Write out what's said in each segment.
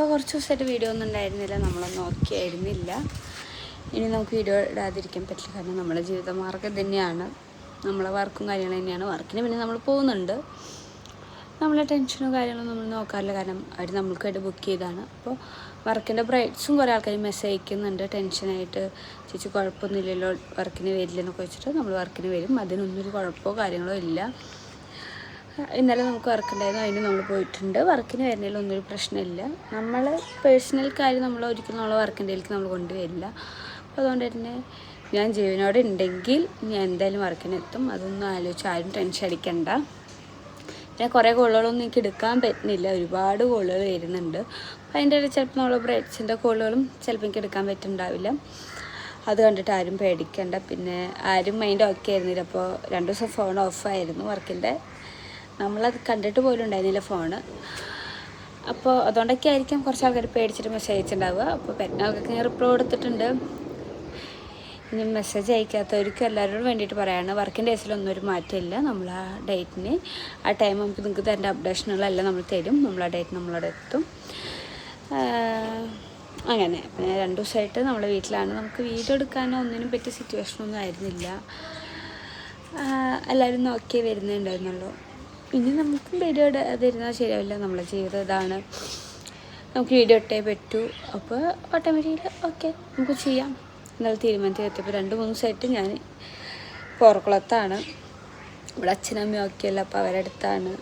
ഇപ്പോൾ കുറച്ച് ദിവസമായിട്ട് വീഡിയോ ഒന്നും ഉണ്ടായിരുന്നില്ല. നമ്മളൊന്നും നോക്കിയായിരുന്നില്ല ഇനി നമുക്ക് വീഡിയോ ഇടാതിരിക്കാൻ പറ്റില്ല. കാരണം നമ്മുടെ ജീവിതമാർഗം തന്നെയാണ് നമ്മളെ വർക്കും കാര്യങ്ങളും തന്നെയാണ്. വർക്കിന് പിന്നെ നമ്മൾ പോകുന്നുണ്ട്. നമ്മളെ ടെൻഷനോ കാര്യങ്ങളോ നമ്മൾ നോക്കാറില്ല. കാരണം അവർ നമ്മൾക്കായിട്ട് ബുക്ക് ചെയ്താണ് അപ്പോൾ വർക്കിന്റെ ബ്രൈറ്റ്സും കുറേ ആൾക്കാർ മെസ്സേജ് അയക്കുന്നുണ്ട്. ടെൻഷനായിട്ട് ചേച്ചി കുഴപ്പമൊന്നുമില്ലല്ലോ. വർക്കിന് വരില്ലെന്നൊക്കെ വെച്ചിട്ട് നമ്മൾ വർക്കിന് വരും. അതിനൊന്നും ഒരു കുഴപ്പമോ കാര്യങ്ങളോ ഇല്ല. ഇന്നലെ നമുക്ക് വർക്ക് ഉണ്ടായിരുന്നു അതിന് നമ്മൾ പോയിട്ടുണ്ട്. വർക്കിന് വരുന്നതിൽ ഒന്നൊരു പ്രശ്നമില്ല. നമ്മൾ പേഴ്സണൽ കാര്യം നമ്മൾ ഒരിക്കലും നമ്മളെ വർക്കിന്റെ ഇതിലേക്ക് നമ്മൾ കൊണ്ടുവരില്ല. അപ്പോൾ അതുകൊണ്ട് തന്നെ ഞാൻ ജീവനോട് ഉണ്ടെങ്കിൽ ഞാൻ എന്തായാലും വർക്കിന് എത്തും. അതൊന്നും ആലോചിച്ച് ആരും ടെൻഷൻ അടിക്കണ്ട. പിന്നെ കുറേ കോളുകളൊന്നും എനിക്ക് എടുക്കാൻ പറ്റുന്നില്ല. ഒരുപാട് കോളുകൾ വരുന്നുണ്ട്. അപ്പോൾ അതിന്റെ ഇടയിൽ ചിലപ്പോൾ നമ്മൾ ബ്രൈഡ്സിന്റെ കോളുകളും ചിലപ്പോൾ എനിക്ക് എടുക്കാൻ പറ്റുന്നുണ്ടാവില്ല. അത് കണ്ടിട്ട് ആരും പേടിക്കണ്ട. പിന്നെ ആരും മൈൻഡ് ഓക്കെ ആയിരുന്നില്ല. അപ്പോൾ രണ്ട് ദിവസം ഫോൺ ഓഫായിരുന്നു വർക്കിന്റെ. നമ്മളത് കണ്ടിട്ട് പോലും ഉണ്ടായിരുന്നില്ല ഫോണ്. അപ്പോൾ അതുകൊണ്ടൊക്കെ ആയിരിക്കാം കുറച്ച് ആൾക്കാർ പേടിച്ചിട്ട് മെസ്സേജ് അയച്ചിട്ടുണ്ടാവുക. അപ്പോൾ പെരുന്നാൾക്കൊക്കെ ഞാൻ റിപ്ലൈ കൊടുത്തിട്ടുണ്ട്. ഇനി മെസ്സേജ് അയക്കാത്തവർക്കും എല്ലാവരോടും വേണ്ടിയിട്ട് പറയാണ്. വർക്കിംഗ് ഡേയ്സിലൊന്നും ഒരു മാറ്റമില്ല. നമ്മൾ ആ ഡേറ്റിന് ആ ടൈം നമുക്ക് നിങ്ങൾക്ക് തരേണ്ട അപ്ഡേഷനുകളെല്ലാം നമ്മൾ തരും. നമ്മൾ ആ ഡേറ്റ് നമ്മളവിടെ എത്തും. അങ്ങനെ. പിന്നെ രണ്ട് ദിവസമായിട്ട് നമ്മളെ വീട്ടിലാണ്. നമുക്ക് വീട് എടുക്കാനോ ഒന്നിനും പറ്റിയ സിറ്റുവേഷനൊന്നും ആയിരുന്നില്ല. എല്ലാവരും വരുന്നേ വരുന്നുണ്ടായിരുന്നുള്ളൂ. ഇനി നമുക്കും വീഡിയോ ഇടാതിരുന്നാൽ ശരിയാവില്ല. നമ്മൾ ജീവിതം ഇതാണ്. നമുക്ക് വീഡിയോ ഇട്ടേ പറ്റൂ. അപ്പോൾ ഓട്ടോമാറ്റിക്കലി ഓക്കെ നമുക്ക് ചെയ്യാം. എന്നുള്ള തീരുമാനത്തിൽ എത്തിയപ്പോൾ രണ്ട് മൂന്ന് ദിവസമായിട്ട് ഞാൻ പോറക്കുളത്താണ് ഇവിടെ അച്ഛനമ്മയും ഒക്കെ അല്ല? അപ്പോൾ അവരടുത്താണ്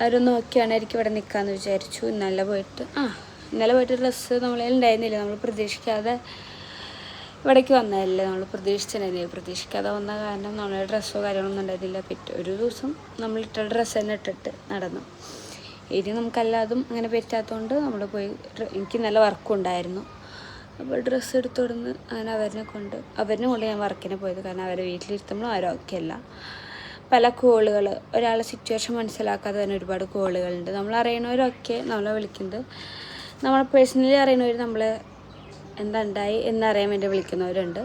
അവരൊന്നും നോക്കിയാണ് എനിക്ക് ഇവിടെ നിൽക്കാമെന്ന് വിചാരിച്ചു. ഇന്നലെ പോയിട്ട് ആ ഇന്നലെ പോയിട്ട് ഡ്രസ്സ് നമ്മളെ ഉണ്ടായിരുന്നില്ല. നമ്മൾ പ്രതീക്ഷിക്കാതെ ഇവിടേക്ക് വന്നതല്ലേ നമ്മൾ പ്രതീക്ഷിച്ചിട്ടുണ്ടായിരുന്നില്ല പ്രതീക്ഷിക്കാതെ വന്ന കാരണം നമ്മളെ ഡ്രസ്സോ കാര്യങ്ങളൊന്നും ഉണ്ടായിരുന്നില്ല. പിറ്റേ ഒരു ദിവസം നമ്മൾ ഇട്ട ഡ്രസ്സ് തന്നെ ഇട്ടിട്ട് നടന്നു. ഇനി നമുക്കല്ലാതും അങ്ങനെ പറ്റാത്തതുകൊണ്ട് നമ്മൾ പോയി എനിക്ക് നല്ല വർക്കും ഉണ്ടായിരുന്നു. അപ്പോൾ ഡ്രസ്സ് എടുത്തുകൊടുന്ന് അങ്ങനെ അവരിനെ കൊണ്ട് അവരിനെ കൊണ്ട് ഞാൻ വർക്കിനെ പോയത്. കാരണം അവരെ വീട്ടിലിരുത്തുമ്പോഴും ഒക്കെ അല്ല. പല കോളുകൾ ഒരാളെ സിറ്റുവേഷൻ മനസ്സിലാക്കാതെ തന്നെ ഒരുപാട് കോളുകളുണ്ട് നമ്മൾ അറിയണവരൊക്കെ നമ്മളെ വിളിക്കുന്നത് നമ്മളെ പേഴ്സണലി അറിയണവർ നമ്മളെ എന്താ ഉണ്ടായി എന്നറിയാൻ വേണ്ടി വിളിക്കുന്നവരുണ്ട്.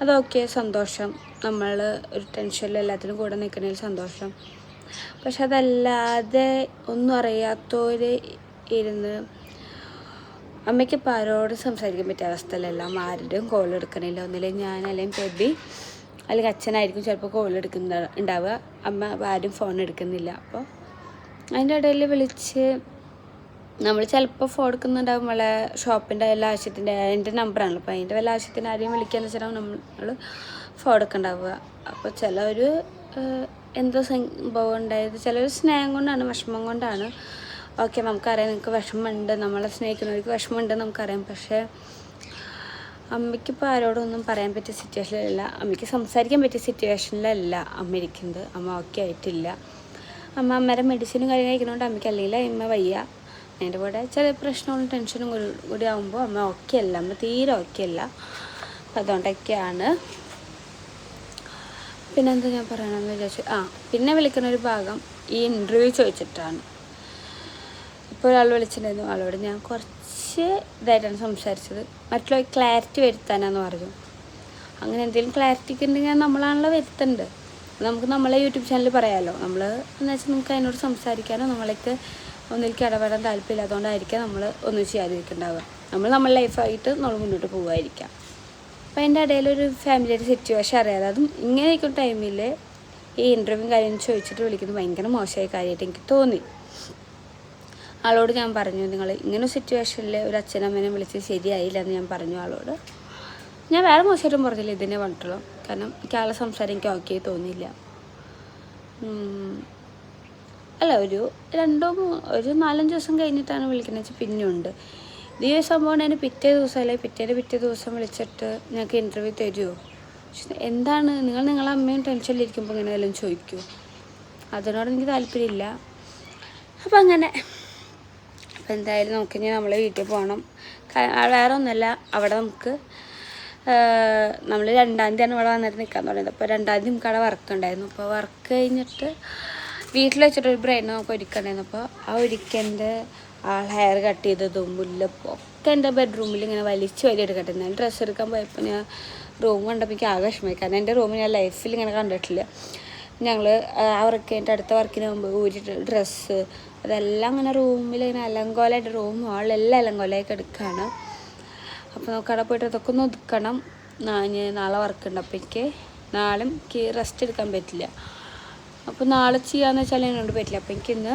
അത് അതൊക്കെ സന്തോഷം. നമ്മൾ ഒരു ടെൻഷനിൽ എല്ലാത്തിനും കൂടെ നിൽക്കുന്നതിൽ സന്തോഷം. പക്ഷെ അതല്ലാതെ ഒന്നും അറിയാത്തവർ ഇരുന്ന് അമ്മയ്ക്ക് ഇപ്പോൾ ആരോട് സംസാരിക്കാൻ പറ്റിയ അവസ്ഥയിലല്ല. ആരുടെയും കോൾ എടുക്കണില്ല. ഒന്നില്ലെങ്കിൽ ഞാൻ അല്ലെങ്കിൽ ബേബി അല്ലെങ്കിൽ അച്ഛനായിരിക്കും ചിലപ്പോൾ കോൾ എടുക്കുന്ന ഉണ്ടാവുക. അമ്മ ആരും ഫോൺ എടുക്കുന്നില്ല. അപ്പോൾ അതിന്റെ ഇടയിൽ വിളിച്ച് നമ്മൾ ചിലപ്പോൾ ഫോൺ എടുക്കുന്നുണ്ടാവും നമ്മളെ ഷോപ്പിന്റെ വല്ല ആവശ്യത്തിന്റെ അതിന്റെ നമ്പറാണല്ലോ അപ്പോൾ അതിന്റെ വല്ല ആവശ്യത്തിന് ആരെയും വിളിക്കാന്ന് വെച്ചാൽ നമ്മൾ ഫോൺ എടുക്കണ്ടാവുക. അപ്പോൾ ഒരു എന്തോ സംഭവം ഉണ്ടായത്. ചിലർ സ്നേഹം കൊണ്ടാണ് വിഷമം കൊണ്ടാണ്. ഓക്കെ നമുക്കറിയാം നിങ്ങൾക്ക് വിഷമമുണ്ട്. നമ്മളെ സ്നേഹിക്കുന്നവർക്ക് വിഷമമുണ്ട് നമുക്കറിയാം. പക്ഷേ അമ്മയ്ക്കിപ്പോൾ ആരോടൊന്നും പറയാൻ പറ്റിയ സിറ്റുവേഷനിലല്ല അമ്മയ്ക്ക് സംസാരിക്കാൻ പറ്റിയ സിറ്റുവേഷനിലല്ല അമ്മ ഇരിക്കുന്നത്. അമ്മ ഓക്കെ ആയിട്ടില്ല. അമ്മ അമ്മേരെ മെഡിസിനും കാര്യം കഴിക്കുന്നതുകൊണ്ട് അമ്മയ്ക്ക് അല്ലെങ്കിൽ അമ്മ വയ്യ. അതിന്റെ കൂടെ ചില പ്രശ്നങ്ങളും ടെൻഷനും കൂടി ആകുമ്പോൾ അമ്മ ഓക്കെ അല്ല. അമ്മ തീരെ ഓക്കെ അല്ല. അതുകൊണ്ടൊക്കെയാണ്. പിന്നെ എന്താ ഞാൻ പറയണമെന്ന് വിചാരിച്ചു. ആ പിന്നെ വിളിക്കുന്ന ഒരു ഭാഗം ഈ ഇന്റർവ്യൂ ചോദിച്ചിട്ടാണ്. ഇപ്പോൾ ഒരാൾ വിളിച്ചിട്ടുണ്ടായിരുന്നു. ആളോട് ഞാൻ കുറച്ച് ഇതായിട്ടാണ് സംസാരിച്ചത്. മറ്റുള്ള ക്ലാരിറ്റി വരുത്താനാന്ന് പറഞ്ഞു. അങ്ങനെ എന്തെങ്കിലും ക്ലാരിറ്റിക്ക് ഉണ്ടെങ്കിൽ നമ്മളാണല്ലോ വരുത്തേണ്ടത്. നമുക്ക് നമ്മളെ യൂട്യൂബ് ചാനൽ പറയാമല്ലോ നമ്മൾ എന്ന് വെച്ചാൽ നമുക്ക് അതിനോട് സംസാരിക്കാനോ നമ്മളേക്ക് ഒന്നിലേക്ക് ഇടപെടാൻ താല്പര്യമില്ലാത്തതുകൊണ്ടായിരിക്കാം നമ്മൾ ഒന്നും ചെയ്യാതിരിക്കുന്നുണ്ടാവുക നമ്മൾ നമ്മുടെ ലൈഫായിട്ട് നമ്മൾ മുന്നോട്ട് പോകുമായിരിക്കാം അപ്പോൾ എന്റെ ഇടയിൽ ഒരു ഫാമിലിയുടെ സിറ്റുവേഷൻ അറിയാതെ അതും ഇങ്ങനെയൊക്കെ ടൈമിൽ ഈ ഇന്റർവ്യൂ കാര്യം ചോദിച്ചിട്ട് വിളിക്കുന്നത് ഭയങ്കര മോശമായ കാര്യമായിട്ട് എനിക്ക് തോന്നി. ആളോട് ഞാൻ പറഞ്ഞു നിങ്ങൾ ഇങ്ങനെ സിറ്റുവേഷനിൽ ഒരു അച്ഛനമ്മനെ വിളിച്ച് ശരിയായില്ല എന്ന് ഞാൻ പറഞ്ഞു ആളോട്. ഞാൻ വേറെ മോശമായിട്ടും പറഞ്ഞില്ല ഇതിനെ പറഞ്ഞിട്ടുള്ളൂ. കാരണം എനിക്ക് ആളെ സംസാരം എനിക്ക് ഓക്കെ തോന്നിയില്ല. അല്ല ഒരു രണ്ടോ ഒരു നാലഞ്ച് ദിവസം കഴിഞ്ഞിട്ടാണ് വിളിക്കുന്നത്. വെച്ചാൽ പിന്നെയുണ്ട്. ഈ ഒരു സംഭവമാണ് അതിന് പിറ്റേ ദിവസം അല്ലെങ്കിൽ പിറ്റേന്റെ പിറ്റേ ദിവസം വിളിച്ചിട്ട് ഞങ്ങൾക്ക് ഇന്റർവ്യൂ തരുമോ എന്താണ്? നിങ്ങൾ നിങ്ങളെ അമ്മയും ടെൻഷനിലിരിക്കുമ്പോൾ ഇങ്ങനെ എല്ലാം ചോദിക്കൂ അതിനോട് എനിക്ക് താല്പര്യമില്ല. അപ്പം അങ്ങനെ. അപ്പം എന്തായാലും നമുക്ക് ഇനി നമ്മളെ വീട്ടിൽ പോകണം വേറെ ഒന്നുമല്ല. അവിടെ നമുക്ക് നമ്മൾ രണ്ടാം തീയതിയാണ് ഇവിടെ വന്നിട്ട് നിൽക്കാൻ തുടങ്ങിയത്. അപ്പോൾ രണ്ടാം തീയതി നമുക്ക് അവിടെ വർക്ക് ഉണ്ടായിരുന്നു. അപ്പോൾ വർക്ക് കഴിഞ്ഞിട്ട് വീട്ടിൽ വെച്ചിട്ട് ഒരു ബ്രെയിൻ നമുക്ക് ഒരുക്കണ്ടായിരുന്നു. അപ്പോൾ ആ ഒരുക്കന്റെ ഹെയർ കട്ട് ചെയ്തതും മുല്ലപ്പോൾ ഒക്കെ എന്റെ ബെഡ്റൂമിൽ ഇങ്ങനെ വലിച്ചു വലി എടുക്കട്ടെ ഞാൻ ഡ്രസ്സ് എടുക്കാൻ പോയപ്പോൾ ഞാൻ റൂം കണ്ടപ്പോൾ എനിക്ക് ആകെ വിഷമമായി. കാരണം എന്റെ റൂം ഞാൻ ലൈഫിൽ ഇങ്ങനെ കണ്ടിട്ടില്ല. ഞങ്ങൾ അവർക്ക് എന്റെ അടുത്ത വർക്കിന് മുമ്പ് ഊരിട്ട് ഡ്രസ്സ് അതെല്ലാം അങ്ങനെ റൂമിൽ ഇങ്ങനെ അലങ്കോലമായിട്ട് റൂം ഹാളിലെല്ലാം അലങ്കോലായിട്ട് എടുക്കുകയാണ് അപ്പോൾ നമുക്ക് അവിടെ പോയിട്ട് അതൊക്കെ ഒന്ന് ഒതുക്കണം. ഞാൻ നാളെ വർക്ക് ഉണ്ട്. അപ്പോൾ എനിക്ക് നാളെ എനിക്ക് റെസ്റ്റ് എടുക്കാൻ പറ്റില്ല. അപ്പോൾ നാളെ ചെയ്യാന്ന് വെച്ചാൽ എന്നോട് പറ്റില്ല. അപ്പോൾ എനിക്ക് ഇന്ന്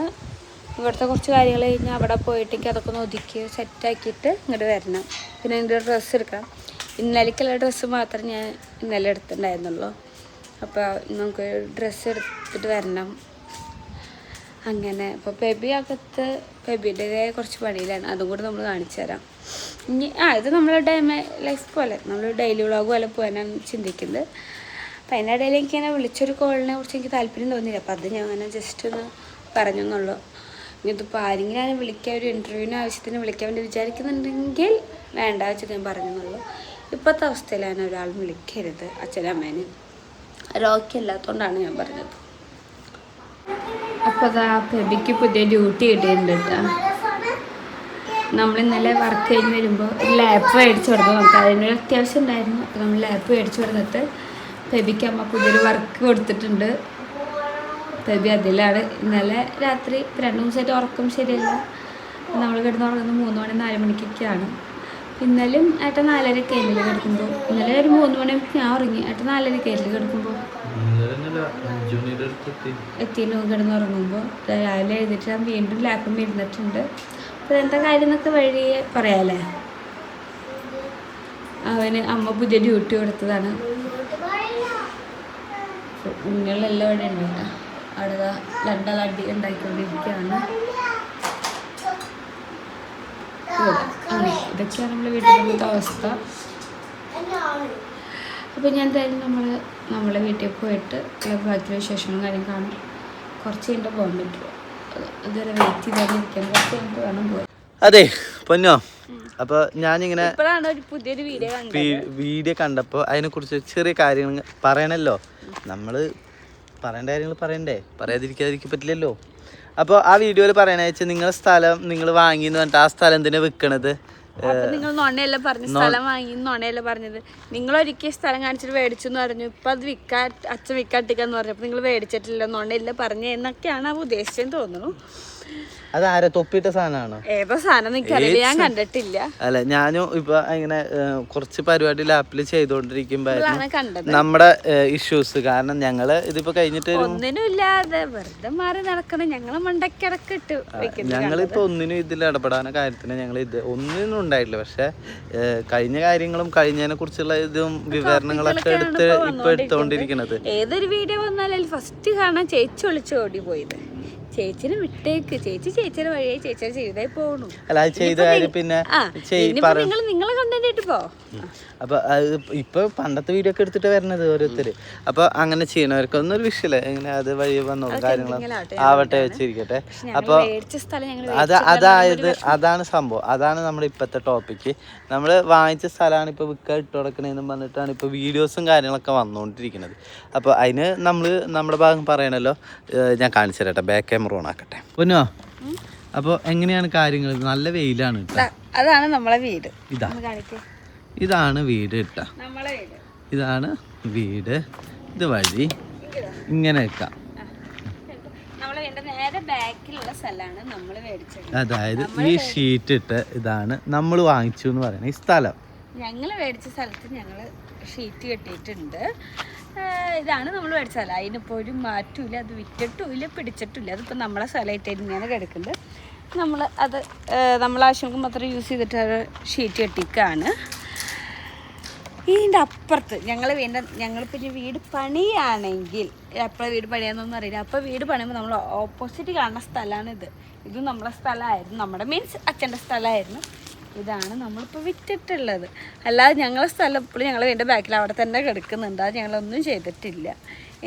ഇവിടുത്തെ കുറച്ച് കാര്യങ്ങൾ കഴിഞ്ഞാൽ അവിടെ പോയിട്ട് എനിക്ക് അതൊക്കെ ഒന്ന് ഒതുക്കി സെറ്റാക്കിയിട്ട് ഇങ്ങോട്ട് വരണം. പിന്നെ എന്റെ ഡ്രസ്സ് എടുക്കാം ഇന്നലേക്കുള്ള ഡ്രസ്സ് മാത്രമേ ഞാൻ ഇന്നലെ എടുത്തിട്ടുണ്ടായിരുന്നുള്ളൂ. അപ്പോൾ നമുക്ക് ഡ്രസ്സ് എടുത്തിട്ട് വരണം. അങ്ങനെ. അപ്പോൾ ബേബി അകത്ത് ബേബിയുടേതായ കുറച്ച് പണിയിലാണ്. അതും കൂടി നമ്മൾ കാണിച്ചു തരാം. ഇനി ആ ഇത് നമ്മളെ ഡൈമ ലൈഫ് പോലെ നമ്മൾ ഡെയിലി വ്ളോഗ് പോലെ പോകാനാണ് ചിന്തിക്കുന്നത്. അപ്പം അതിന്റെ ഇടയിൽ എനിക്ക് ഇങ്ങനെ വിളിച്ചൊരു കോളിനെ കുറിച്ച് എനിക്ക് താല്പര്യം തോന്നിയില്ല. അപ്പം അത് ഞാൻ അങ്ങനെ ജസ്റ്റ് ഒന്ന് പറഞ്ഞു എന്നുള്ളൂ ഇതിപ്പോൾ ആരെങ്കിലും ഞാൻ വിളിക്കാൻ ഒരു ഇന്റർവ്യൂവിന് ആവശ്യത്തിന് വിളിക്കാൻ വേണ്ടി വിചാരിക്കുന്നുണ്ടെങ്കിൽ വേണ്ട വെച്ചിട്ട് ഞാൻ പറഞ്ഞെന്നുള്ളൂ. ഇപ്പോഴത്തെ അവസ്ഥയിലാണ് ഒരാൾ വിളിക്കരുത് അച്ഛനമ്മേനെ രോഗ്യം അല്ലാത്തതുകൊണ്ടാണ് ഞാൻ പറഞ്ഞത്. അപ്പോൾ അതാ ബെബിക്ക് പുതിയ ഡ്യൂട്ടി കിട്ടിയിട്ടുണ്ട് കേട്ടോ നമ്മൾ ഇന്നലെ വർക്ക് കഴിഞ്ഞ് വരുമ്പോൾ ഒരു ലാപ്പ് മേടിച്ചു കൊടുത്തു നമുക്ക് അതിനൊരു അത്യാവശ്യം ഉണ്ടായിരുന്നു. അപ്പോൾ നമ്മൾ ലാപ്പ് മേടിച്ചു കൊടുത്തിട്ട് ബേബിക്ക് അമ്മ പുതിയൊരു വർക്ക് കൊടുത്തിട്ടുണ്ട്. ബേബി അതിലാണ്. ഇന്നലെ രാത്രി രണ്ട് ദിവസമായിട്ട് ഉറക്കം ശരിയല്ല. നമ്മൾ കിടന്ന് ഉറങ്ങുന്നത് മൂന്ന് മണി നാല് മണിക്കൊക്കെയാണ്. ഇന്നലെയും ഏട്ടൻ നാലര ആയില്ല കിടക്കുമ്പോൾ ഇന്നലെ ഒരു മൂന്ന് മണി ഞാൻ ഉറങ്ങി. ഏട്ടൻ നാലര ആയില്ല കിടക്കുമ്പോൾ എത്തിനു കിടന്ന് ഉറങ്ങുമ്പോൾ രാവിലെ എഴുതിട്ട് ഞാൻ വീണ്ടും ലാപ്പും ഇരുന്നിട്ടുണ്ട്. അപ്പോൾ എന്താ കാര്യം എന്നൊക്കെ വഴിയെ പറയാല്ലേ? അവന് അമ്മ പുതിയ ഡ്യൂട്ടി കൊടുത്തതാണ്. ഉണ്ണികളെല്ലാം ഇവിടെ ഉണ്ട് അവിടെ രണ്ടാൾ അടി ഉണ്ടാക്കിക്കൊണ്ടിരിക്കുകയാണ്. ഇതൊക്കെയാണ് നമ്മൾ വീട്ടിലത്തെ അവസ്ഥ. അപ്പോൾ ഞാൻ എന്തായാലും നമ്മൾ നമ്മളെ വീട്ടിൽ പോയിട്ട് ബാക്കിയുള്ള വിശേഷങ്ങളും കാര്യം കാണും. കുറച്ച് കഴിഞ്ഞിട്ട് പോകാൻ പറ്റുമോ? അതുവരെ വെയിറ്റ് ചെയ്താലിരിക്കാൻ കുറച്ച് കഴിഞ്ഞിട്ട് വേണം പോകാൻ. അതെ പൊന്നോ. അപ്പൊ ഞാനിങ്ങനെ വീഡിയോ കണ്ടപ്പോ അതിനെ കുറിച്ച് ചെറിയ കാര്യങ്ങൾ പറയണല്ലോ. നമ്മൾ പറയേണ്ട കാര്യങ്ങൾ പറയണ്ടേ? പറയാതിരിക്കാതിരിക്കാൻ പറ്റില്ലല്ലോ. അപ്പോൾ ആ വീഡിയോയിൽ പറയണ വെച്ചാൽ നിങ്ങളെ സ്ഥലം നിങ്ങൾ വാങ്ങി എന്ന് പറഞ്ഞിട്ട് ആ സ്ഥലം എന്തിനാ വിൽക്കണത് അപ്പൊ നിങ്ങൾ നൊണയല്ല പറഞ്ഞു സ്ഥലം വാങ്ങി നൊണയല്ല പറഞ്ഞത്? നിങ്ങൾ ഒരിക്കൽ സ്ഥലം കാണിച്ചിട്ട് മേടിച്ചു എന്ന് പറഞ്ഞു. ഇപ്പൊ അത് വിൽക്കാ അച്ഛൻ വിൽക്കാട്ടിക്കാന്ന് പറഞ്ഞു. അപ്പൊ നിങ്ങൾ മേടിച്ചിട്ടില്ല നൊണയല്ല പറഞ്ഞു എന്നൊക്കെയാണ് ആ ഉദ്ദേശിച്ചെന്ന് തോന്നുന്നു. അതാരാ തൊപ്പിട്ട സാധനമാണോ? ഏതോ സാധനം എനിക്കറിയില്ല. ഞാൻ കണ്ടിട്ടില്ല. അല്ല ഞാനും ഇപ്പൊ ഇങ്ങനെ കുറച്ച് പരിപാടി ലാപ്പിൽ ചെയ്തോണ്ടിരിക്കുമ്പോ നമ്മുടെ ഇഷ്യൂസ് കാരണം ഞങ്ങൾ ഇതിപ്പോ കഴിഞ്ഞിട്ട് വെറുതെ മാറി നടക്കണം. ഞങ്ങളെ മണ്ടക്കിടക്ക് ഇട്ട് വെക്കുന്നത് ഞങ്ങളിപ്പോ ഒന്നിനും ഇതിൽ ഇടപെടാന കാര്യത്തിന് ഞങ്ങൾ ഇത് ഒന്നിനും ഉണ്ടായിട്ടില്ല. പക്ഷെ കഴിഞ്ഞ കാര്യങ്ങളും കഴിഞ്ഞതിനെ കുറിച്ചുള്ള ഇതും വിവരണങ്ങളൊക്കെ എടുത്ത് ഇപ്പൊ എടുത്തോണ്ടിരിക്കണത്. ഏതൊരു വീഡിയോ വന്നാലും ഫസ്റ്റ് കാണാൻ ചേച്ചി ഒളിച്ച് ഓടി പോയത്. ചേച്ചിനെ വിട്ടേക്ക്. ചേച്ചി ചേച്ചിയുടെ വഴിയായി ചേച്ചിയുടെ ചെയ്തേ പോകണു അല്ല ചെയ്ത പിന്നെ നിങ്ങൾ നിങ്ങളെ കണ്ടന്റ് പോ. അപ്പൊ അത് ഇപ്പൊ പണ്ടത്തെ വീഡിയോ ഒക്കെ എടുത്തിട്ട് വരണത് ഓരോരുത്തര്. അപ്പൊ അങ്ങനെ ചെയ്യണവർക്കൊന്നും ഒരു വിഷയമില്ല. ഇങ്ങനെ അത് വഴി വന്നു കാര്യങ്ങളും ആവട്ടെ, വെച്ചിരിക്കട്ടെ. അപ്പോൾ അത് അതായത് അതാണ് സംഭവം. അതാണ് നമ്മുടെ ഇപ്പോഴത്തെ ടോപ്പിക് നമ്മൾ വാങ്ങിച്ച സ്ഥലമാണ് ഇപ്പോൾ വിൽക്കാൻ ഇട്ട് കൊടുക്കണേന്നും പറഞ്ഞിട്ടാണ് ഇപ്പോൾ വീഡിയോസും കാര്യങ്ങളൊക്കെ വന്നുകൊണ്ടിരിക്കുന്നത് അപ്പോൾ അതിന് നമ്മൾ നമ്മുടെ ഭാഗം പറയണല്ലോ. ഞാൻ കാണിച്ചു തരട്ടെ ബാക്ക് ക്യാമറ ഓൺ ആക്കട്ടെ. പൊന്നോ അപ്പോൾ എങ്ങനെയാണ് കാര്യങ്ങൾ നല്ല വെയിലാണ് അതാണ് നമ്മളെ വീട്. ഇതാ. കാണിക്കേ. ഇതാണ് വീട് കേട്ടോ ഇതാണ് വീട്. ഇത് വഴി ഇങ്ങനെ വെക്കാം അതായത് ഈ ഷീറ്റ് ഇട്ട് ഇതാണ് നമ്മൾ വാങ്ങിച്ചു എന്ന് പറയുന്നത് ഈ സ്ഥലം. ഞങ്ങൾ മേടിച്ച സ്ഥലത്ത് ഞങ്ങൾ ഷീറ്റ് കെട്ടിയിട്ടുണ്ട്. ഇതാണ് നമ്മൾ മേടിച്ച സ്ഥലം. അതിനിപ്പോൾ ഒരു മാറ്റമില്ല അത് വിറ്റിട്ടുമില്ല പിടിച്ചിട്ടില്ല അതിപ്പോൾ നമ്മളെ സ്ഥലമായിട്ട് തന്നെയാണ് കിടക്കുന്നത് നമ്മൾ അത് നമ്മൾ മാത്രം യൂസ് ചെയ്തിട്ട് ഷീറ്റ് കെട്ടിക്കാണ്. ഇതിന്റെ അപ്പുറത്ത് ഞങ്ങൾ വീണ്ട ഞങ്ങളിപ്പോൾ ഇനി വീട് പണിയാണെങ്കിൽ എപ്പോഴാണ് വീട് പണിയാന്നൊന്നും അറിയില്ല. അപ്പോൾ വീട് പണിയുമ്പോൾ നമ്മൾ ഓപ്പോസിറ്റ് കാണുന്ന സ്ഥലമാണിത് ഇത്. നമ്മളെ സ്ഥലമായിരുന്നു നമ്മുടെ മീൻസ് അച്ഛന്റെ സ്ഥലമായിരുന്നു ഇതാണ് നമ്മളിപ്പോൾ വിറ്റിട്ടുള്ളത്. അല്ലാതെ ഞങ്ങളെ സ്ഥലം ഇപ്പോഴും ഞങ്ങൾ വീണ്ടും ബാക്കിൽ അവിടെ തന്നെ കിടക്കുന്നുണ്ട്. അത് ഞങ്ങളൊന്നും ചെയ്തിട്ടില്ല.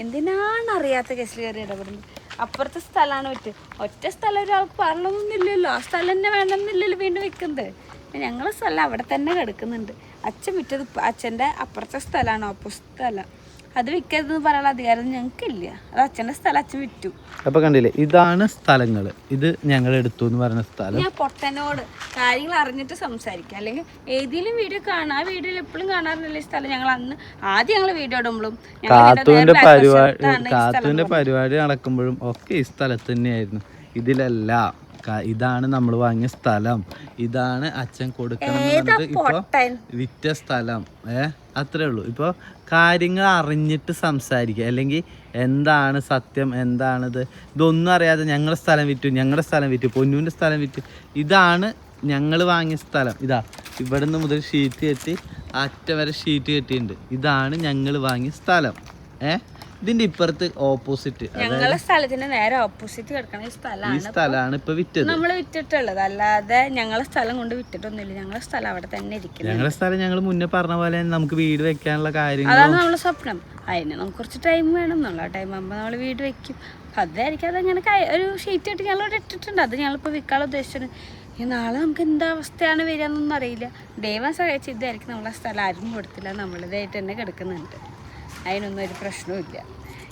എന്തിനാണ് അറിയാത്ത കേസിൽ കയറി ഇടപെടുന്നത്? അപ്പുറത്തെ സ്ഥലമാണ് വിറ്റ്. ഒറ്റ സ്ഥലം ഒരാൾക്ക് പറഞ്ഞൊന്നുമില്ലല്ലോ. ആ സ്ഥലം തന്നെ വേണമെന്നില്ലല്ലോ വീണ്ടും വിൽക്കുന്നത് ഞങ്ങളെ സ്ഥലം അവിടെ തന്നെ കിടക്കുന്നുണ്ട്. അച്ഛൻ വിറ്റത് അച്ഛന്റെ അപ്പുറത്തെ സ്ഥലമാണ് ഓപ്പോസിറ്റ് സ്ഥലം. അത് വിൽക്കരുതെന്ന് പറയാനുള്ള അധികാരം ഞങ്ങൾക്കില്ല. അത് അച്ഛന്റെ സ്ഥലം അച്ഛൻ വിറ്റു. അപ്പൊ കണ്ടില്ലേ ഇതാണ് സ്ഥലങ്ങൾ ഇത് ഞങ്ങൾ എടുത്തു എന്ന് പറയുന്ന സ്ഥലം. ഞാൻ പൊട്ടനോട് കാര്യങ്ങൾ അറിഞ്ഞിട്ട് സംസാരിക്കാം. അല്ലെങ്കിൽ ഏതെങ്കിലും വീഡിയോ കാണാം. ആ വീഡിയോയിൽ എപ്പോഴും കാണാറില്ല ഈ സ്ഥലം. ഞങ്ങൾ അന്ന് ആദ്യം ഞങ്ങൾ വീഡിയോ ഇടുമ്പോഴും കാത്തുവിന്റെ പരിപാടി കാത്തുവിന്റെ പരിപാടി നടക്കുമ്പോഴും ഒക്കെ ഈ സ്ഥലത്ത് തന്നെയായിരുന്നു ഇതിലല്ല. ഇതാണ് നമ്മൾ വാങ്ങിയ സ്ഥലം. ഇതാണ് അച്ഛൻ കൊടുക്കണം പറഞ്ഞിട്ട് ഇപ്പൊ വിറ്റ സ്ഥലം. ഏ? അത്രേ ഉള്ളൂ. ഇപ്പോൾ കാര്യങ്ങൾ അറിഞ്ഞിട്ട് സംസാരിക്കുക അല്ലെങ്കിൽ എന്താണ് സത്യം? എന്താണിത്? ഇതൊന്നും അറിയാതെ ഞങ്ങളുടെ സ്ഥലം വിറ്റു ഞങ്ങളുടെ സ്ഥലം വിറ്റു പൊന്നൂന്റെ സ്ഥലം വിറ്റു. ഇതാണ് ഞങ്ങൾ വാങ്ങിയ സ്ഥലം. ഇതാ ഇവിടുന്ന് മുതൽ ഷീറ്റ് കെട്ടി അറ്റ വരെ ഷീറ്റ് കെട്ടിയിട്ടുണ്ട്. ഇതാണ് ഞങ്ങൾ വാങ്ങിയ സ്ഥലം. ഏ? ഇതിന്റെ ഇപ്പുറത്ത് ഓപ്പോസിറ്റ് ഞങ്ങളെ സ്ഥലത്തിന്റെ നേരെ ഓപ്പോസിറ്റ് കിടക്കണ സ്ഥലമാണ് ഈ സ്ഥലമാണ് ഇപ്പൊ വിറ്റത്. നമ്മൾ വിറ്റിട്ടുള്ളത്. അല്ലാതെ ഞങ്ങളെ സ്ഥലം കൊണ്ട് വിറ്റിട്ടൊന്നുമില്ല. ഞങ്ങളെ സ്ഥലം അവിടെ തന്നെ ഇരിക്കുന്നത്. ഞങ്ങളെ സ്ഥലം ഞങ്ങൾ മുന്നേ പറഞ്ഞ പോലെ നമുക്ക് വീട് വെക്കാനുള്ള കാര്യങ്ങൾ അതാണ് നമ്മളെ സ്വപ്നം. അതിന് നമുക്ക് കുറച്ച് ടൈം വേണം. എന്നുള്ള ടൈം ആകുമ്പോൾ നമ്മൾ വീട് വെക്കും. അതായിരിക്കും. അത് കൈ- ഒരു ഷീറ്റ് ഇട്ട് ഞങ്ങൾ ഇട്ടിട്ടുണ്ട്. അത് ഞങ്ങളിപ്പോൾ വിൽക്കാൻ ഉദ്ദേശിച്ചത്. ഈ നാളെ നമുക്ക് എന്താ അവസ്ഥയാണ് വരിക എന്നൊന്നും അറിയില്ല. ദൈവം സഹായിച്ച് ഇതായിരിക്കും നമ്മളെ സ്ഥലം. ആരും കൊടുത്തില്ല. നമ്മളിതായിട്ട് തന്നെ കിടക്കുന്നുണ്ട്. അതിനൊന്നും ഒരു പ്രശ്നവും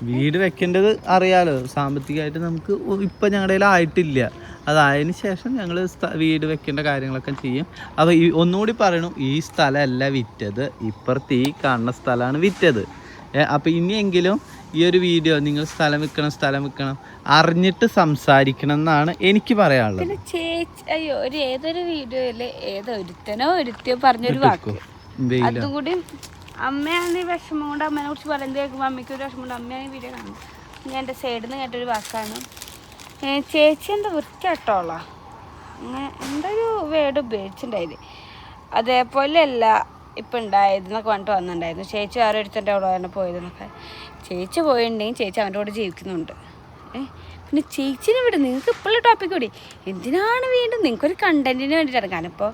വീട് വെക്കേണ്ടത് അറിയാലോ. സാമ്പത്തികമായിട്ട് നമുക്ക് ഇപ്പം ഞങ്ങളുടെ കയ്യിൽ ആയിട്ടില്ല. അതായതിനു ശേഷം ഞങ്ങൾ വീട് വെക്കേണ്ട കാര്യങ്ങളൊക്കെ ചെയ്യും. അപ്പോൾ ഈ ഒന്നുകൂടി പറയണു ഈ സ്ഥലമല്ല വിറ്റത്. ഇപ്പുറത്ത് ഈ കാണുന്ന സ്ഥലമാണ് വിറ്റത്. അപ്പോൾ ഇനിയെങ്കിലും ഈ ഒരു വീഡിയോ നിങ്ങൾ സ്ഥലം വിൽക്കണം സ്ഥലം വിൽക്കണം അറിഞ്ഞിട്ട് സംസാരിക്കണം എന്നാണ് എനിക്ക് പറയാനുള്ളത്. പിന്നെ ചേച്ചി അയ്യോ ഒരു ഏതൊരു വീഡിയോയിൽ ഏതോ ഒരുത്തനോ ഒരുത്തിയോ പറഞ്ഞൊരു വാക്ക്. അതും കൂടി അമ്മയാണ് ഈ വിഷമം കൊണ്ട് അമ്മേനെ കുറിച്ച് പറയുന്നത് കേൾക്കുമ്പോൾ അമ്മയ്ക്ക് ഒരു വിഷമം കൊണ്ട് അമ്മയാണ് ഈ വീഡിയോ കാണുന്നത്. ഞാൻ എന്റെ സൈഡിൽ നിന്ന് കേട്ടൊരു വാക്കാണ്. ചേച്ചി എന്താ വൃത്തിയാട്ടോളാ അങ്ങനെ എന്തൊരു വേർഡ് ഉപയോഗിച്ചിട്ടുണ്ടായത് അതേപോലെയല്ല ഇപ്പം ഉണ്ടായതെന്നൊക്കെ പറഞ്ഞിട്ട് വന്നിട്ടുണ്ടായിരുന്നു ചേച്ചി ആരോരുത്തന്റെ അവിടെ തന്നെ പോയതെന്നൊക്കെ. ചേച്ചി പോയിട്ടുണ്ടെങ്കിൽ ചേച്ചി അവന്റെ കൂടെ ജീവിക്കുന്നുണ്ട്. പിന്നെ ചേച്ചിനെ വിട് നിങ്ങൾക്ക് ഇപ്പോഴുള്ള ടോപ്പിക് കൂടി. എന്തിനാണ് വീണ്ടും നിങ്ങൾക്കൊരു കണ്ടന്റിന് വേണ്ടിയിട്ടാണ്? കാരണം ഇപ്പോൾ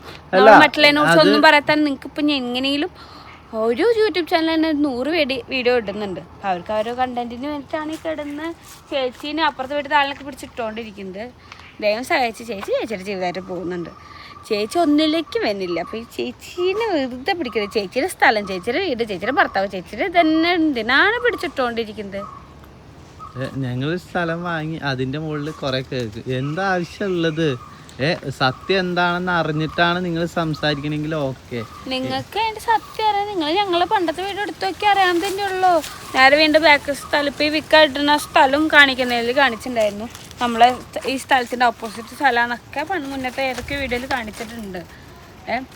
മറ്റുള്ളതിനെ കുറിച്ച് ഒന്നും പറയാത്താൻ നിങ്ങൾക്ക് ഇപ്പം എങ്ങനെയും ഓരോ യൂട്യൂബ് ചാനൽ തന്നെ നൂറ് വീഡിയോ വീഡിയോ ഇടുന്നുണ്ട്. അവർക്ക് ഓരോ കണ്ടന്റിന് വേണ്ടിയിട്ടാണ് ഈ കിടന്ന് ചേച്ചീനെ അപ്പുറത്ത് വീട്ടിൽ ആളിനൊക്കെ പിടിച്ചിട്ടുകൊണ്ടിരിക്കുന്നത് ദൈവം സഹായിച്ച് ചേച്ചി ചേച്ചിയുടെ ജീവിതമായിട്ട് പോകുന്നുണ്ട്. ചേച്ചി ഒന്നിലേക്കും വരുന്നില്ല. അപ്പോൾ ഈ ചേച്ചീനെ വെറുതെ പിടിക്കുന്നത് ചേച്ചിയുടെ സ്ഥലം ചേച്ചിയുടെ വീട് ചേച്ചിയുടെ ഭർത്താവ് ചേച്ചിയുടെ തന്നെ എന്തിനാണ് പിടിച്ചിട്ടുകൊണ്ടിരിക്കുന്നത് ഞങ്ങൾ സ്ഥലം വാങ്ങി അതിന്റെ മുകളിൽ കുറേ കേക്ക്. എന്താ ആവശ്യമുള്ളത്? ഏ സത്യം എന്താണെന്ന് അറിഞ്ഞിട്ടാണ് നിങ്ങൾ സംസാരിക്കണമെങ്കിൽ ഓക്കെ. നിങ്ങൾക്ക് അതിന്റെ സത്യം അറിയാം. നിങ്ങൾ ഞങ്ങളെ പണ്ടത്തെ വീട് എടുത്തു നോക്കി അറിയാൻ തന്നെ ഉള്ളൂ. നേരെ വീണ്ടും ബാക്ക് സ്ഥലം ഇപ്പൊ ഈ വിക്ക ഇടുന്ന സ്ഥലം കാണിക്കുന്നതിൽ കാണിച്ചിട്ടുണ്ടായിരുന്നു. നമ്മളെ ഈ സ്ഥലത്തിന്റെ ഓപ്പോസിറ്റ് സ്ഥലമാണെന്നൊക്കെ പണ്ട് മുന്നത്തെ ഏതൊക്കെ വീഡിയോയിൽ കാണിച്ചിട്ടുണ്ട്. ഏഹ്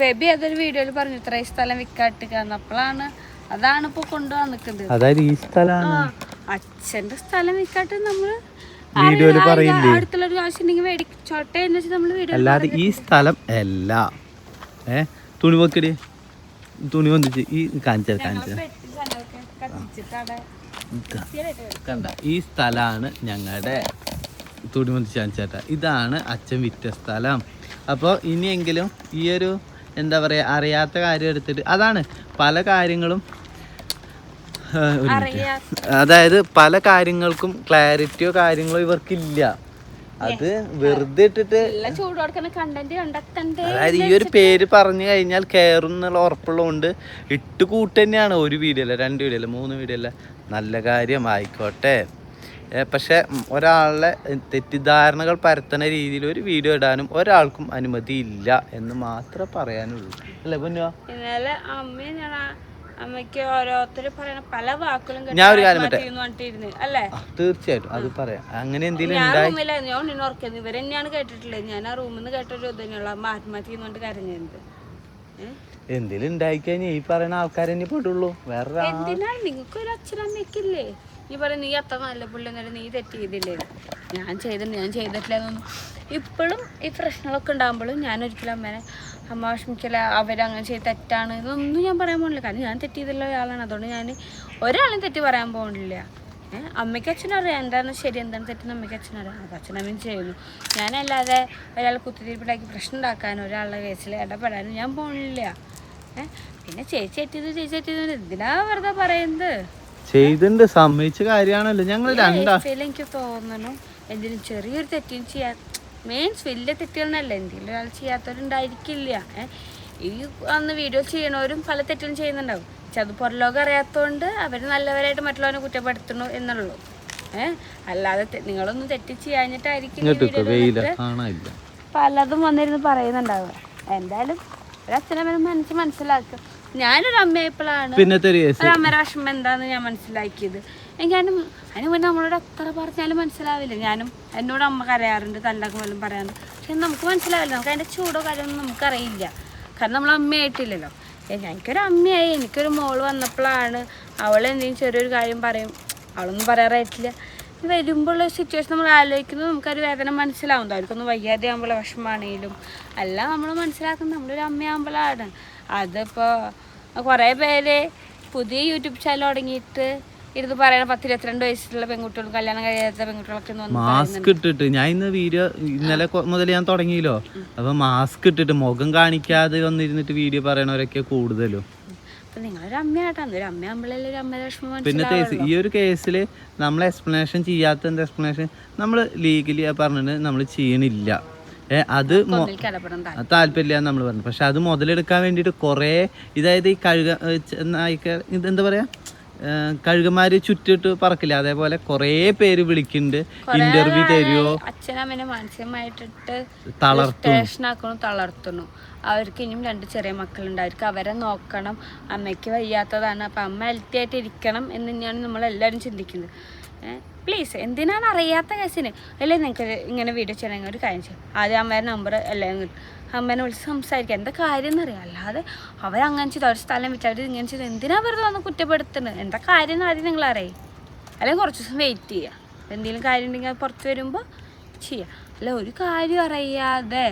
ബേബി അതൊരു വീഡിയോയിൽ പറഞ്ഞു ഇത്ര ഈ സ്ഥലം വിക്കാട്ടിക്കാന്ന് അപ്പോഴാണ് അതാണ് ഇപ്പൊ കൊണ്ടുവന്ന് നിൽക്കുന്നത് അതായത് ഈ സ്ഥലമാണ്. അച്ഛന്റെ സ്ഥലം വിൽക്കാട്ട് നമ്മൾ വീഡിയോയിൽ പറയില്ലേ? മേടിച്ചോട്ടെ എന്ന് വെച്ചാൽ നമ്മൾ അല്ലാതെ ഈ സ്ഥലം അല്ല. ഏ? തുണി പൊക്കടി. തുണി വന്നിച്ച് ഈ കാണിച്ചത് കാണിച്ചത് കത്തിച്ചിട്ടാടെ കണ്ട ഈ സ്ഥലമാണ് ഞങ്ങളുടെ തുണിമന്തി കാഞ്ചേട്ട ഇതാണ് അച്ഛൻ വിറ്റ സ്ഥലം. അപ്പോൾ ഇനിയെങ്കിലും ഈ ഒരു എന്താ പറയുക അറിയാത്ത കാര്യം എടുത്തിട്ട് അതാണ് പല കാര്യങ്ങളും ആ, ഒരു minute. അറിയാ അതായത് പല കാര്യങ്ങൾക്കും ക്ലാരിറ്റിയോ കാര്യങ്ങളോ ഇവർക്കില്ല. അത് വെറുതെ ഇട്ടിട്ട് അതായത് ഈ ഒരു പേര് പറഞ്ഞു കഴിഞ്ഞാൽ കയറും എന്നുള്ള ഉറപ്പുള്ളതുകൊണ്ട് ഇട്ട് കൂട്ട് തന്നെയാണ് ഒരു വീഡിയോ അല്ല രണ്ട് വീഡിയോ അല്ല മൂന്ന് വീഡിയോ അല്ല. നല്ല കാര്യം. ആയിക്കോട്ടെ. പക്ഷെ ഉം, ഒരാളുടെ തെറ്റിദ്ധാരണകൾ പരത്തുന്ന രീതിയിൽ ഒരു വീഡിയോ ഇടാനും ഒരാൾക്കും അനുമതി ഇല്ല എന്ന് മാത്രമേ പറയാനുള്ളൂ. അല്ലേ പൊന്നോ? ഞാൻ ആ- അമ്മയ്ക്ക് ഓരോരുത്തർ പറയണ പല വാക്കുകളും ഞാൻ ഒരു കാര്യം ചെയ്യുന്നു അല്ലേ? തീർച്ചയായിട്ടും. അത് പറയാം. അങ്ങനെ എന്തെങ്കിലും ഞാൻ റൂമിലായിരുന്നു ഞാൻ നിന്നെ ഓർക്കുന്നത് ഇവർ തന്നെയാണ് കേട്ടിട്ടുള്ളത് ഞാൻ ആ റൂമിൽ നിന്ന് കേട്ടൊരു ഇത് തന്നെയുള്ള. അമ്മ ആത്മഹത്യ ചെയ്യുന്നോണ്ട് കരഞ്ഞത് ഏഹ് എന്തെങ്കിലും ഉണ്ടായിക്കഴിഞ്ഞാൽ ഈ പറയുന്ന ആൾക്കാർ തന്നെ പെടുള്ളൂ. വേറെ എന്തിനാണ് നിങ്ങൾക്ക് ഒരു അച്ഛനമ്മയ്ക്കില്ലേ നീ പറയും നീ അത്ര നല്ല പുള്ളി നീ തെറ്റ് ചെയ്തില്ലേ? ഞാൻ ചെയ്തിട്ടുണ്ട് ഞാൻ ചെയ്തിട്ടില്ല എന്നൊന്നും ഇപ്പോഴും ഈ പ്രശ്നങ്ങളൊക്കെ ഉണ്ടാകുമ്പോഴും ഞാൻ ഒരിക്കലും അമ്മേനെ അമ്മ വിഷമിക്കില്ല അവരങ്ങനെ ചെയ്ത് തെറ്റാണ്. ഇതൊന്നും ഞാൻ പറയാൻ പോകുന്നില്ല കാരണം ഞാൻ തെറ്റ് ചെയ്തുള്ള ഒരാളാണ്. അതുകൊണ്ട് ഞാൻ ഒരാളും തെറ്റി പറയാൻ പോകുന്നില്ല ഏഹ് അമ്മയ്ക്ക് അച്ഛനറിയാം എന്താണ് ശരി എന്താണ് തെറ്റെന്ന് അമ്മയ്ക്ക് അച്ഛനറിയാം അപ്പം അച്ഛനമ്മയും ചെയ്യുന്നു. ഞാനല്ലാതെ ഒരാൾ കുത്തിരിപ്പിടാക്കി പ്രശ്നം ഉണ്ടാക്കാനോ ഒരാളുടെ കേസിൽ ഇടപെടാനും ഞാൻ പോകുന്നില്ല ഏഹ് പിന്നെ ചേച്ചി എത്തിയത് ചേച്ചി എത്തിയത് എന്തിനാ വെറുതെ പറയുന്നത്? ചെയ്തിട്ടുണ്ട് സമ്മതിച്ച കാര്യമാണല്ലോ. ഞങ്ങൾ രണ്ടാ എനിക്ക് തോന്നണം എന്തിനും ചെറിയൊരു തെറ്റും ചെയ്യാൻ മീൻസ് വലിയ തെറ്റുകളെന്നല്ല എന്തെങ്കിലും ഒരാൾ ചെയ്യാത്തവരുണ്ടായിരിക്കില്ല? ഈ അന്ന് വീഡിയോ ചെയ്യണവരും പല തെറ്റുകളും ചെയ്യുന്നുണ്ടാവും. പക്ഷെ അത് പുറലോകം അറിയാത്തതുകൊണ്ട് അവർ നല്ലവരായിട്ട് മറ്റുള്ളവരെ കുറ്റപ്പെടുത്തണു എന്നുള്ളൂ. ഏഹ് അല്ലാതെ നിങ്ങളൊന്നും തെറ്റ് ചെയ്യാഞ്ഞിട്ടായിരിക്കും പലതും വന്നിരുന്ന് പറയുന്നുണ്ടാവുക. എന്തായാലും ഒരു അച്ഛനമ്മ മനസ്സ് മനസ്സിലാക്കും ഞാനൊരു അമ്മയായപ്പോഴാണ് പിന്നത്തെ ഒരു അമ്മയുടെ വിഷമം എന്താന്ന് ഞാൻ മനസ്സിലാക്കിയത്. എനിക്കാനും അതിന് മുന്നേ നമ്മളോട് എത്ര പറഞ്ഞാലും മനസ്സിലാവില്ല. ഞാനും എന്നോട് അമ്മ കരയാറുണ്ട് തല്ലാക്കും വല്ലതും പറയാറുണ്ട്. പക്ഷെ നമുക്ക് മനസ്സിലാവില്ല. നമുക്ക് അതിന്റെ ചൂടോ കാര്യമൊന്നും നമുക്കറിയില്ല. കാരണം നമ്മൾ അമ്മയായിട്ടില്ലല്ലോ. എനിക്കൊരു അമ്മയായി. എനിക്കൊരു മോൾ വന്നപ്പോഴാണ് അവൾ എന്തെങ്കിലും ചെറിയൊരു കാര്യം പറയും. അവളൊന്നും പറയാറായിട്ടില്ല. വരുമ്പോഴുള്ള സിറ്റുവേഷൻ നമ്മൾ ആലോചിക്കുന്നത് നമുക്കൊരു വേദന മനസ്സിലാവും. അവർക്കൊന്നും വയ്യാതെ ആകുമ്പോൾ വിഷമാണെങ്കിലും എല്ലാം നമ്മൾ മനസ്സിലാക്കുന്നത് നമ്മളൊരു അമ്മയാകുമ്പോഴാണ്. അതിപ്പോൾ കുറേ പേര് പുതിയ യൂട്യൂബ് ചാനൽ തുടങ്ങിയിട്ട് ഇരുന്ന് പറയണ പത്ത് ഇരുപത്തിരണ്ട് വയസ്സുള്ള പെൺകുട്ടികളും കല്യാണം കഴിയാത്ത പെൺകുട്ടികളൊക്കെ ഒന്ന് മാസ്ക് ഇട്ടിട്ട്. ഞാൻ ഇന്ന് വീഡിയോ ഇന്നലെ മുതൽ ഞാൻ തുടങ്ങിയല്ലോ. അപ്പൊ മാസ്ക് ഇട്ടിട്ട് മുഖം കാണിക്കാതെ വന്നിരുന്നിട്ട് വീഡിയോ പറയണവരൊക്കെ കൂടുതലും. പിന്നെ ഈ ഒരു കേസിൽ നമ്മൾ എക്സ്പ്ലനേഷൻ ചെയ്യാത്ത എന്താ എക്സ്പ്ലനേഷൻ നമ്മൾ ലീഗലി പറഞ്ഞിട്ട് നമ്മൾ ചെയ്യണില്ല. അത് താല്പര്യമില്ല നമ്മൾ പറഞ്ഞു. പക്ഷെ അത് മുതലെടുക്കാൻ വേണ്ടിയിട്ട് കുറേ ഇതായത് ഈ കഴുക എന്താ പറയാ? ഏ, കഴുകന്മാര് ചുറ്റിട്ട് പറക്കില്ല? അതേപോലെ കുറേ പേര് വിളിക്കുന്നുണ്ട് ഇന്റർവ്യൂ തരുമോ അച്ഛനമ്മനെ മാനസികമായിട്ടിട്ട് സ്റ്റേഷനാക്കണം തളർത്തുന്നു. അവർക്ക് ഇനിയും രണ്ട് ചെറിയ മക്കളുണ്ട്. അവർക്ക് അവരെ നോക്കണം. അമ്മയ്ക്ക് വയ്യാത്തതാണ്. അപ്പം അമ്മ ഹെൽത്തി ആയിട്ട് ഇരിക്കണം എന്ന് തന്നെയാണ് നമ്മളെല്ലാവരും ചിന്തിക്കുന്നത്. പ്ലീസ് എന്തിനാണ് അറിയാത്ത കേസിന്? അല്ലേ നിങ്ങൾക്ക് ഇങ്ങനെ വീഡിയോ ചെയ്യണമെങ്കിൽ ഒരു കാര്യം ചെയ്യും. ആദ്യം അമ്മയുടെ നമ്പർ എല്ലാം അമ്മേനെ വിളിച്ച് സംസാരിക്കുക എന്താ കാര്യം എന്നറിയാം അല്ലാതെ അവരങ്ങനെ ചെയ്തു. അവർ സ്ഥലം വിറ്റ് അവർ ഇങ്ങനെ ചെയ്തു. എന്തിനാ വെറുതെ വന്ന് കുറ്റപ്പെടുത്തുന്നത്? എന്താ കാര്യം എന്ന് ആദ്യം നിങ്ങൾ അറിയേ. അല്ലെങ്കിൽ കുറച്ച് ദിവസം വെയിറ്റ് ചെയ്യുക എന്തെങ്കിലും കാര്യം ഉണ്ടെങ്കിൽ അത് പുറത്ത് വരുമ്പോൾ ചെയ്യുക അല്ല ഒരു കാര്യം അറിയാതെ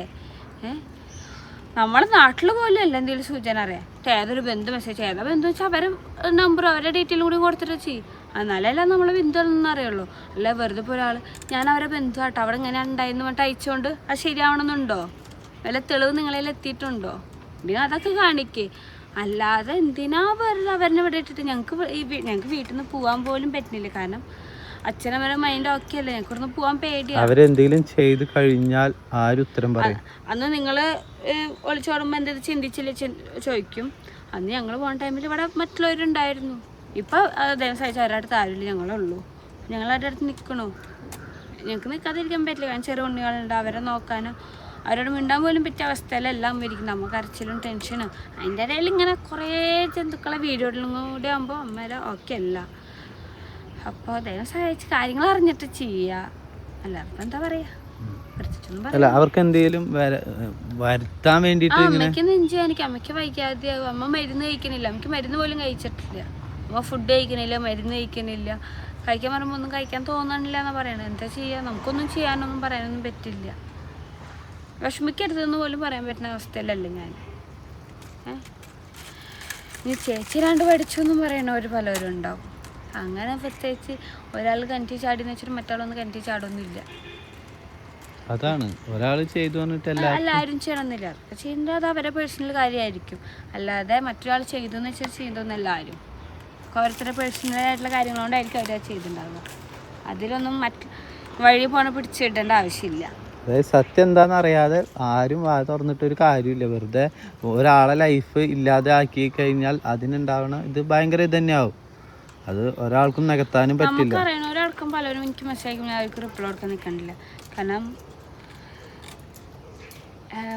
നമ്മുടെ നാട്ടിൽ പോലും അല്ല എന്തെങ്കിലും സൂചന അറിയാം. ഏതൊരു ബന്ധു മെസ്സേജ് ഏതാ ബന്ധു വെച്ചാൽ അവരെ നമ്പർ അവരുടെ ഡീറ്റെയിലും കൂടി കൊടുത്തിട്ട് ചെയ്യും. എന്നാലല്ല നമ്മളെ ബിന്ദു ഒന്നും അറിയുള്ളൂ. അല്ല വെറുതെ ഇപ്പോൾ ഒരാൾ ഞാൻ അവരെ ബന്ധു ആട്ടോ അവിടെ ഇങ്ങനെ ഉണ്ടായിരുന്നു പറഞ്ഞിട്ട് അയച്ചുകൊണ്ട് അത് ശരിയാവണമെന്നുണ്ടോ? വല്ല തെളിവ് നിങ്ങളിൽ എത്തിയിട്ടുണ്ടോ? ഇനി അതൊക്കെ കാണിക്കേ. അല്ലാതെ എന്തിനാ വെറുതെ അവരെ ഇവിടെ ഇട്ടിട്ട് ഞങ്ങൾക്ക് ഈ ഞങ്ങൾക്ക് വീട്ടിൽ നിന്ന് പോകാൻ പോലും പറ്റുന്നില്ല. കാരണം അച്ഛനമ്മരെ മൈൻഡ് ഓക്കെ അല്ലേ? ഞങ്ങൾക്ക് ഇവിടുന്ന് പോകാൻ പേടിയാണ് അവരെന്തെങ്കിലും ചെയ്ത് കഴിഞ്ഞാൽ ആരും ഉത്തരം പറയും? അന്ന് നിങ്ങൾ ഒളിച്ചോടുമ്പോൾ എന്തെങ്കിലും ചിന്തിച്ചില്ല? ചോദിക്കും. അന്ന് ഞങ്ങൾ പോകുന്ന ടൈമിൽ ഇവിടെ മറ്റുള്ളവരുണ്ടായിരുന്നു. ഇപ്പം ദൈവം സഹിച്ച അവരുടെ അടുത്ത് ആരുമില്ല. ഞങ്ങളുള്ളൂ. ഞങ്ങൾ അവരുടെ അടുത്ത് നിൽക്കണു ഞങ്ങൾക്ക് നിൽക്കാതിരിക്കാൻ പറ്റില്ല. കാരണം ചെറിയ ഉണ്ണികളുണ്ട്. അവരെ നോക്കാനോ അവരോട് മിണ്ടാൻ പോലും പറ്റിയ അവസ്ഥയിലെല്ലാം വരിക്കും നമുക്ക് അരച്ചിലും ടെൻഷനും അതിന്റെ ഇടയിൽ ഇങ്ങനെ കുറേ ജന്തുക്കളെ വീടുകളിലും കൂടി ആകുമ്പോൾ അമ്മേരെ ഓക്കെ അല്ല. അപ്പോൾ ദൈവം സഹായിച്ച് കാര്യങ്ങൾ അറിഞ്ഞിട്ട് ചെയ്യുക അല്ല അപ്പം എന്താ പറയുക അല്ല അവർക്ക് എന്തെങ്കിലും വര- വരുത്താൻ വേണ്ടിട്ട് അമ്മയ്ക്ക് നെഞ്ചു എനിക്ക് അമ്മയ്ക്ക് വൈകാതെയാകും. അമ്മ മരുന്ന് കഴിക്കണില്ല. അമ്മയ്ക്ക് മരുന്ന് പോലും കഴിച്ചിട്ടില്ല. അമ്മ ഫുഡ് കഴിക്കണില്ല മരുന്ന് കഴിക്കണില്ല. കഴിക്കാൻ പറയുമ്പോൾ ഒന്നും കഴിക്കാൻ തോന്നണില്ല എന്നാ പറയണത്. എന്താ ചെയ്യുക നമുക്കൊന്നും ചെയ്യാനൊന്നും പറയാനൊന്നും പറ്റില്ല. വിഷമിക്കരുതെന്ന് പോലും പറയാൻ പറ്റുന്ന അവസ്ഥയിലല്ല ഞാൻ. ഇനി ചേച്ചി രണ്ട് പഠിച്ചു എന്നും പറയണവർ പലരും ഉണ്ടാവും. അങ്ങനെ പ്രത്യേകിച്ച് ഒരാൾ കണ്ടി ചാടി എന്ന് വെച്ചിട്ട് മറ്റാളൊന്നും കണ്ടി ചാടൊന്നുമില്ല അതാണ്. ഒരാൾ ചെയ്തു എല്ലാവരും ചെയ്യണമെന്നില്ല ചെയ്യേണ്ടത് അത് അവരെ പേഴ്സണൽ കാര്യമായിരിക്കും. അല്ലാതെ മറ്റൊരാൾ ചെയ്തു എന്ന് വെച്ചാൽ ചെയ്തൊന്നല്ല ആരും ഓരോരുത്തരുടെ പേഴ്സണലായിട്ടുള്ള കാര്യങ്ങളുകൊണ്ടായിരിക്കും അവർ ചെയ്തിട്ടുണ്ടാവുക. അതിലൊന്നും മറ്റ് വഴി പോണ പിടിച്ചിടേണ്ട ആവശ്യമില്ല. അതായത് സത്യം എന്താണെന്ന് അറിയാതെ ആരും വാ തുറന്നിട്ട് ഒരു കാര്യമില്ല. വെറുതെ ഒരാളെ ലൈഫ് ഇല്ലാതെ ആക്കി കഴിഞ്ഞാൽ അതിനുണ്ടാവണ ഇത് ഭയങ്കര ഇത് തന്നെയാവും. അത് ഒരാൾക്കും നികത്താനും പറ്റില്ല. ഒരാൾക്കും പലരും എനിക്ക് മെസ്സേജ് റിപ്ലൈ കൊടുക്കാൻ നിൽക്കണില്ല കാരണം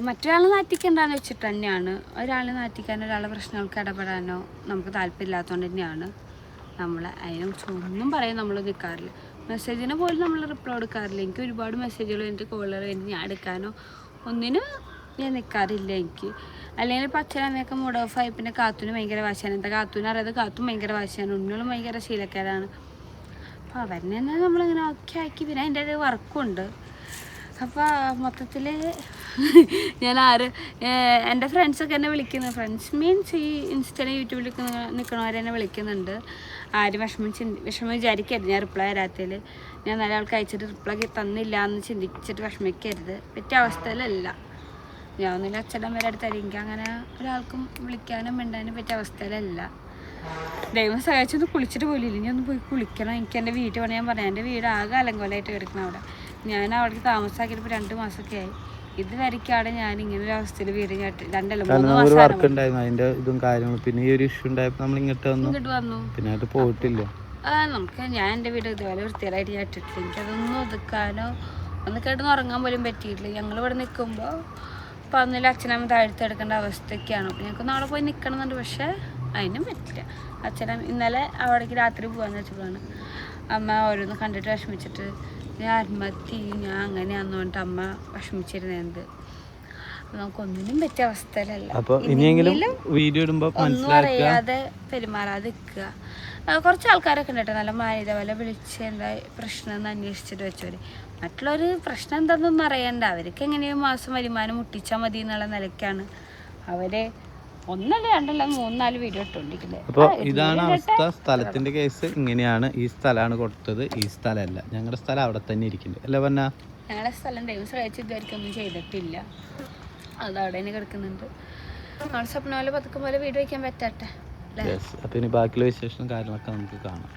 മറ്റൊരാളെ നാറ്റിക്കണ്ടെന്ന് വെച്ചിട്ട് തന്നെയാണ്. ഒരാളെ നാറ്റിക്കാനോ ഒരാളെ പ്രശ്നങ്ങൾക്ക് ഇടപെടാനോ നമുക്ക് താല്പര്യമില്ലാത്തതുകൊണ്ട് തന്നെയാണ് നമ്മൾ അതിനെക്കുറിച്ച് ഒന്നും പറയാൻ നമ്മൾ നിൽക്കാറില്ല മെസ്സേജിന് പോലും നമ്മൾ റിപ്ലൈ കൊടുക്കാറില്ല. എനിക്ക് ഒരുപാട് മെസ്സേജുകൾ എനിക്ക് കോളുകൾ വേണ്ടി ഞാൻ എടുക്കാനോ ഒന്നിനും ഞാൻ നിൽക്കാറില്ല എനിക്ക്. അല്ലെങ്കിൽ ഇപ്പം അച്ഛനമ്മയൊക്കെ മൂഡ് ഓഫ് ആയി പിന്നെ കാത്തൂന് ഭയങ്കര വാശിയാണ്. എന്താ കാത്തൂന് അറിയാതെ കാത്തും ഭയങ്കര വാശിയാണ്. ഉണ്ണികളും ഭയങ്കര ശീലക്കാരാണ്. അപ്പോൾ അവരെ തന്നെ നമ്മളിങ്ങനെ ഓക്കെ ആക്കി പിന്നെ അതിന്റെ ഒരു വർക്കുണ്ട് അപ്പോൾ മൊത്തത്തിൽ ഞാൻ ആര് എന്റെ ഫ്രണ്ട്സൊക്കെ എന്നെ വിളിക്കുന്നു. ഫ്രണ്ട്സ് മീൻസ് ഈ ഇൻസ്റ്റയിൽ യൂട്യൂബിലൊക്കെ നിൽക്കണവരെ എന്നെ വിളിക്കുന്നുണ്ട്. ആരും വിഷമം ചിന്തി വിഷമം വിചാരിക്കരുത്. ഞാൻ റിപ്ലൈ തരാത്തതിൽ ഞാൻ നല്ല ആൾക്ക് അയച്ചിട്ട് റിപ്ലൈ തന്നില്ല എന്ന് ചിന്തിച്ചിട്ട് വിഷമിക്കരുത്. പറ്റിയ അവസ്ഥയിലല്ല. ഞാൻ ഒന്നുമില്ല അച്ഛനും വരെ അടുത്തായിരിക്കും അങ്ങനെ ഒരാൾക്കും വിളിക്കാനും മിണ്ടാനും പറ്റിയ അവസ്ഥയിലല്ല. ദൈവം സഹായിച്ചൊന്ന് കുളിച്ചിട്ട് പോലും ഇല്ല ഞാൻ ഒന്ന് പോയി കുളിക്കണം. എനിക്ക് എന്റെ വീട്ടിൽ വേണം. ഞാൻ പറയാം എന്റെ വീട് ആകെ അലങ്കോലായിട്ട് കിടക്കണം അവിടെ. ഞാൻ അവിടേക്ക് താമസാക്കിയിട്ട് ഇപ്പോൾ രണ്ട് മാസമൊക്കെ ആയി. ഇതുവരെക്കാണ് ഞാൻ ഇങ്ങനെ ഒരു അവസ്ഥയിൽ വീട് രണ്ടല്ല മൂന്ന് വർക്ക് ഉണ്ടായിരുന്നു. അതിന്റെ ഇതും കാര്യങ്ങളും. പിന്നെ ഈ ഒരു ഇഷ്യൂ ഉണ്ടായപ്പോൾ നമ്മൾ ഇങ്ങോട്ട് വന്നു. ഇങ്ങോട്ട് വന്നു. പിന്നെ അത് പോയിട്ടില്ല. നമുക്ക് ഞാൻ എന്റെ വീട് ഇതുപോലെ വൃത്തിയായിട്ട് ഞാൻ ഇട്ടിട്ടില്ല. എനിക്കതൊന്നും ഒതുക്കാനോ ഒന്ന് കിടന്ന് ഉറങ്ങാൻ പോലും പറ്റിയിട്ടില്ല. ഞങ്ങൾ ഇവിടെ നിൽക്കുമ്പോൾ പന്നിൽ അച്ഛനമ്മ താഴ്ത്തെടുക്കേണ്ട അവസ്ഥയൊക്കെയാണ്. അപ്പോൾ ഞങ്ങൾക്ക് നാളെ പോയി നിൽക്കണമെന്നുണ്ട് പക്ഷേ അതിനും പറ്റില്ല. അച്ഛനമ്മ ഇന്നലെ അവിടേക്ക് രാത്രി പോകാന്ന് വെച്ചപ്പോഴാണ് അമ്മ ഓരോന്ന് കണ്ടിട്ട് വിഷമിച്ചിട്ട് ഞാൻ ആത്മഹത്യ ഞാൻ അങ്ങനെയാന്ന് പറഞ്ഞിട്ട് അമ്മ വിഷമിച്ചിരുന്നത്. നമുക്കൊന്നിനും പറ്റിയ അവസ്ഥയിലല്ല. അപ്പൊ ഇനിയെങ്കിലും വീഡിയോ ഇടുമ്പോ ഒന്നും അറിയാതെ പെരുമാറാതെ നിൽക്കുക. കുറച്ച് ആൾക്കാരൊക്കെ ഉണ്ട് കേട്ടോ. നല്ല മാന്യത പോലെ വിളിച്ച് എന്താ പ്രശ്നം എന്ന് അന്വേഷിച്ചിട്ട് വെച്ചവര്. മറ്റുള്ളവർ പ്രശ്നം എന്താണെന്നൊന്നും അറിയണ്ട. അവർക്ക് എങ്ങനെയും മാസം വരുമാനം മുട്ടിച്ചാൽ മതി എന്നുള്ള നിലയ്ക്കാണ് അവർ ഒന്നല്ല രണ്ടല്ല മൂന്നാൽ വീഡിയോ ഇട്ടുകൊണ്ടിരിക്കുന്നത് അപ്പോൾ ഇതാണ് അവസ്ഥ. സ്ഥലത്തിന്റെ കേസ് ഇങ്ങനെയാണ്. ഈ സ്ഥലമാണ് കൊടുത്തത്. ഈ സ്ഥലമല്ല. ഞങ്ങളുടെ സ്ഥലം അവിടെ തന്നെ ഇരിക്കുന്നുണ്ട് അല്ലേ പറഞ്ഞ ഞങ്ങളുടെ സ്ഥലം സഹായിച്ച് ഇതുവരെയ്ക്കും ഒന്നും ചെയ്തിട്ടില്ല. അത് അവിടെ തന്നെ കിടക്കുന്നുണ്ട്. നമ്മുടെ സ്വപ്നം പോലെ പതുക്കം പോലെ വീട് വയ്ക്കാൻ പറ്റട്ടെ. അപ്പോൾ ഇനി ബാക്കിയുള്ള വിശേഷം കാര്യങ്ങളൊക്കെ നമുക്ക് കാണാം.